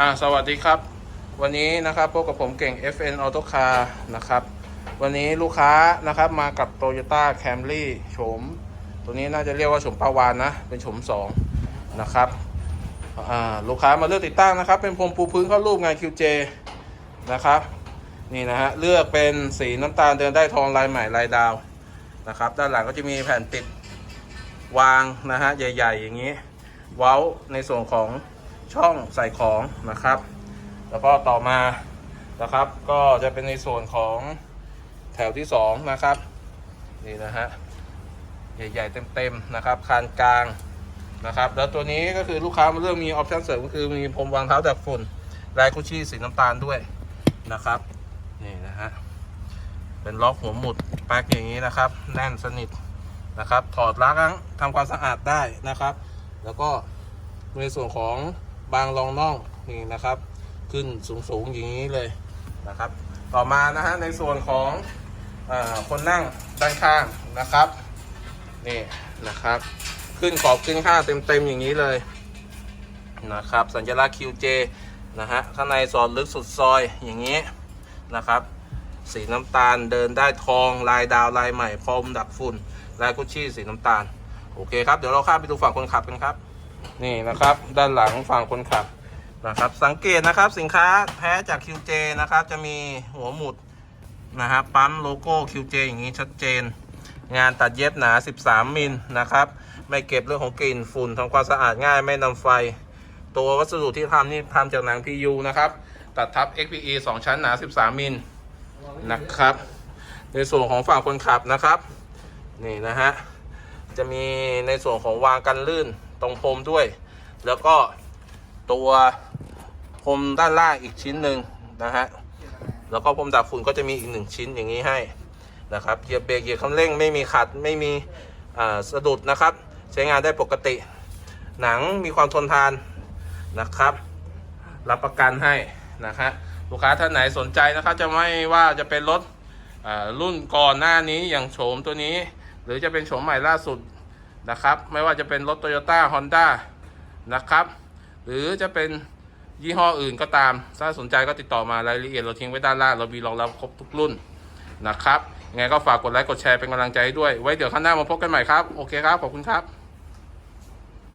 อ่าสวัสดีครับ วันนี้นะครับพบกับผมเก่ง FN Auto Car นะครับ วันนี้ลูกค้านะครับมากับ Toyota Camry โฉม ตัวนี้น่าจะเรียกว่าโฉมปาวานนะ เป็นโฉม2นะครับอ่าลูกค้ามาเลือกติดตั้งนะครับ เป็นพรมปูพื้นเข้ารูปงาน QJ นะครับ นี่นะฮะ เลือกเป็นสีน้ำตาลเดินได้ทองลายใหม่ลายดาวนะครับ ด้านหลังก็จะมีแผ่นติดวางนะฮะใหญ่ ๆ อย่างนี้ เว้าในส่วนของ ช่องใส่ของนะครับ แล้วก็ต่อมานะครับก็จะเป็นในส่วนของแถวที่2นะครับนี่นะฮะใหญ่ๆเต็มๆนะครับคานกลางนะครับ แล้วตัวนี้ก็คือลูกค้ามาเลือกมีออปชั่นเสริมก็คือมีพรมวางเท้าดักฝุ่นลายกุชชี่สีน้ำตาลด้วยนะครับนี่นะฮะเป็นล็อกหัวหมุดแป๊กอย่างนี้นะครับ แน่นสนิทนะครับ ถอดล้างทำความสะอาดได้นะครับ แล้วก็ในส่วนของ บางรองน่องนี่นะครับ ขึ้นสูงๆอย่างนี้เลยนะครับ ต่อมานะฮะในส่วนของอคนนั่งด้านข้างนะครับนี่นะครับ ขึ้นขอบขึ้นข้างเต็มๆอย่างนี้เลยนะครับ สัญลักษณ์ QJ นะฮะข้างในสอดลึกสุดซอยอย่างนี้นะครับ สีน้ำตาลเดินได้ทองลายดาวลายใหม่พรมดักฝุ่นลายกุชชี่สีน้ำตาล โอเคครับ เดี๋ยวเราข้ามไปดูฝั่งคนขับกันครับ นี่นะครับด้านหลังฝั่งคนขับนะครับ สังเกตนะครับสินค้าแท้จาก QJ นะครับ จะมีหัวหมุดนะฮะปั๊มโลโก้ QJ อย่างนี้ชัดเจน งานตัดเย็บหนา 13 มิลนะครับ ไม่เก็บเรื่องของกลิ่นฝุ่นทำความสะอาดง่ายไม่นำไฟ ตัววัสดุที่ทำนี่ทำจากหนัง PU นะครับ ตัดทับ XPE 2 ชั้นหนา 13 มิลนะครับ ในส่วนของฝั่งคนขับนะครับ นี่นะฮะ จะมีในส่วนของวางกันลื่นตรงพรมด้วย แล้วก็ตัวพรมด้านล่างอีกชิ้นหนึ่งนะฮะแล้วก็พรมดักฝุ่นก็จะมีอีกหนึ่งชิ้นอย่างนี้ให้นะครับเหยียบเบรกเหยียบคันเร่งไม่มีขัดไม่มีสะดุดนะครับ ใช้งานได้ปกติ หนังมีความทนทานนะครับ รับประกันให้นะฮะลูกค้าท่านไหนสนใจนะครับ จะไม่ว่าจะเป็นรถรุ่นก่อนหน้านี้อย่างโฉมตัวนี้ หรือจะเป็นโฉมใหม่ล่าสุด นะครับ ไม่ว่าจะเป็นรถ Toyota Honda นะครับ หรือจะเป็นยี่ห้ออื่นก็ตาม ถ้าสนใจก็ติดต่อมารายละเอียดเราทิ้งไว้ด้านล่าง เรามีรองรับครบทุกรุ่นนะครับยังไงก็ฝากกดไลค์กดแชร์เป็นกำลังใจให้ด้วย ไว้เดี๋ยวข้างหน้ามาพบกันใหม่ครับ โอเคครับ ขอบคุณครับ